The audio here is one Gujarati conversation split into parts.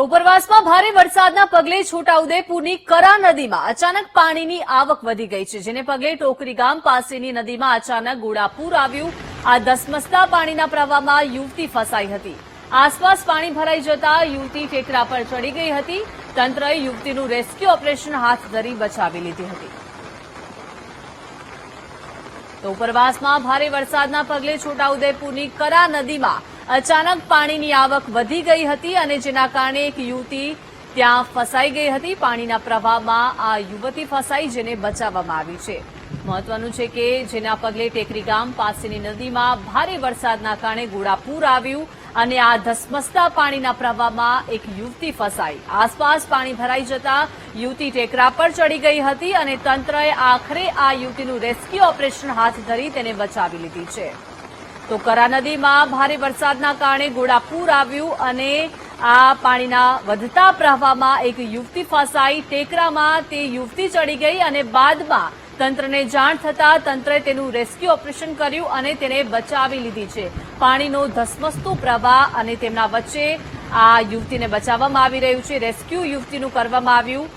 તો ઉપરવાસમાં ભારે વરસાદના પગલે છોટાઉદેપુરની કરા નદીમાં અચાનક પાણીની આવક વધી ગઈ છે, જેને પગલે ટોકરી ગામ પાસેની નદીમાં અચાનક ગોળાપૂર આવ્યું. આ ધસમસતા પાણીના પ્રવાહમાં યુવતી ફસાઈ હતી. આસપાસ પાણી ભરાઈ જતા યુવતી ટેકરા પર ચડી ગઈ હતી. તંત્રએ યુવતીનું રેસ્ક્યુ ઓપરેશન હાથ ધરી બચાવી લીધી હતી. તો ઉપરવાસમાં ભારે વરસાદના પગલે છોટાઉદેપુરની કરા નદીમાં અચાનક પાણીની આવક વધી ગઈ હતી અને જેના કારણે એક યુવતી ત્યાં ફસાઈ ગઈ હતી. પાણીના પ્રવાહમાં આ યુવતી ફસાઈ જેને બચાવવામાં આવી છે. મહત્વનું છે કે જેના પગલે ટેકરી ગામ પાસેની નદીમાં ભારે વરસાદના કારણે ગોળાપૂર આવ્યું અને આ ધસમસતા પાણીના પ્રવાહમાં એક યુવતી ફસાઈ. આસપાસ પાણી ભરાઈ જતા યુવતી ટેકરા પર ચડી ગઈ હતી અને તંત્રએ આખરે આ યુવતીનું રેસ્ક્યુ ઓપરેશન હાથ ધરી તેને બચાવી લીધી છે. તો કરા નદીમાં ભારે વરસાદના કારણે ગોળાપૂર આવ્યું અને આ પાણીના વધતા પ્રવાહમાં એક યુવતી ફસાઈ. ટેકરામાં તે યુવતી ચડી ગઈ અને બાદમાં તંત્રને જાણ થતાં તંત્રએ તેનું રેસ્ક્યુ ઓપરેશન કર્યું અને તેને બચાવી લીધી છે. પાણીનો ધસમસતો પ્રવાહ અને તેમના વચ્ચે આ યુવતીને બચાવવામાં આવી રહ્યું છે, રેસ્ક્યુ યુવતીનું કરવામાં આવ્યું.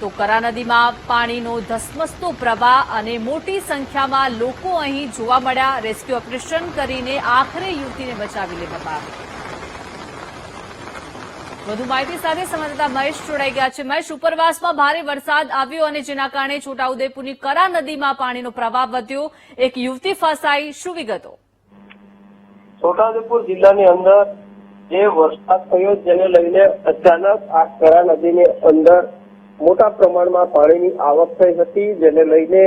તો કરા નદીમાં પાણીનો ધસમસતો પ્રવાહ અને મોટી સંખ્યામાં લોકો અહીં જોવા મળ્યા. રેસ્ક્યુ ઓપરેશન કરીને આખરે યુવતીને બચાવી લેવામાં આવી. વધુ માહિતી સાથે સંવાદદાતા મહેશ જોડાઈ ગયા છે. મહેશ, ઉપરવાસમાં ભારે વરસાદ આવ્યો અને જેના કારણે છોટાઉદેપુરની કરા નદીમાં પાણીનો પ્રવાહ વધ્યો. એક યુવતી ફસાઈ, શું વિગતો? છોટાઉદેપુર જિલ્લાની અંદર જે વરસાદ થયો જેને લઈને અચાનક આ કરા નદીની અંદર મોટા પ્રમાણમાં પાણીની આવક થઈ હતી, જેને લઈને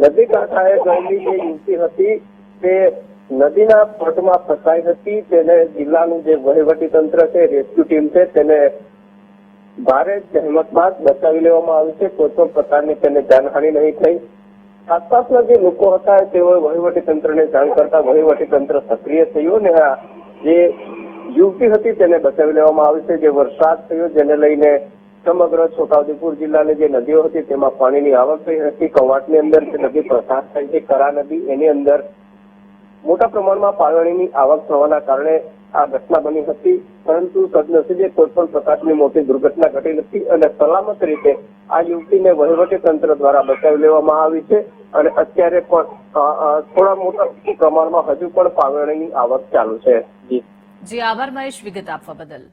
નદી કાંઠાએ ગયેલી જે યુવતી હતી તે નદીના પટમાં ફસાઈ હતી. તેને જિલ્લાનું જે વહીવટી તંત્ર છે, રેસ્ક્યુ ટીમ છે, તેને ભારે જહેમત બાદ બચાવી લેવામાં આવી છે. કોઈ પણ પ્રકારની તેને જાનહાનિ નહીં થઈ. આસપાસના જે લોકો હતા, તેઓએ વહીવટી તંત્રને જાણ કરતા વહીવટી તંત્ર સક્રિય થયું અને જે યુવતી હતી તેને બચાવી લેવામાં આવી છે. જે વરસાદ થયો, જેને લઈને સમગ્ર છોટાઉદેપુર જિલ્લાની જે નદીઓ હતી, તેમાં પાણીની આવક થઈ હતી. કવાટની અંદર જે નદી પસાર થઈ છે, કરા નદી, એની અંદર મોટા પ્રમાણમાં પાણીની આવક થવાના કારણે આ ઘટના બની હતી. પરંતુ સદનસીબે કોઈ પણ પ્રકારની મોટી દુર્ઘટના ઘટી નથી અને સલામત રીતે આ યુવતીને વહીવટી તંત્ર દ્વારા બચાવી લેવામાં આવી છે. અને અત્યારે પણ થોડા મોટા પ્રમાણમાં હજુ પણ પાણીની આવક ચાલુ છે. જી. જી, આભાર મહેશ વિગત આપવા બદલ.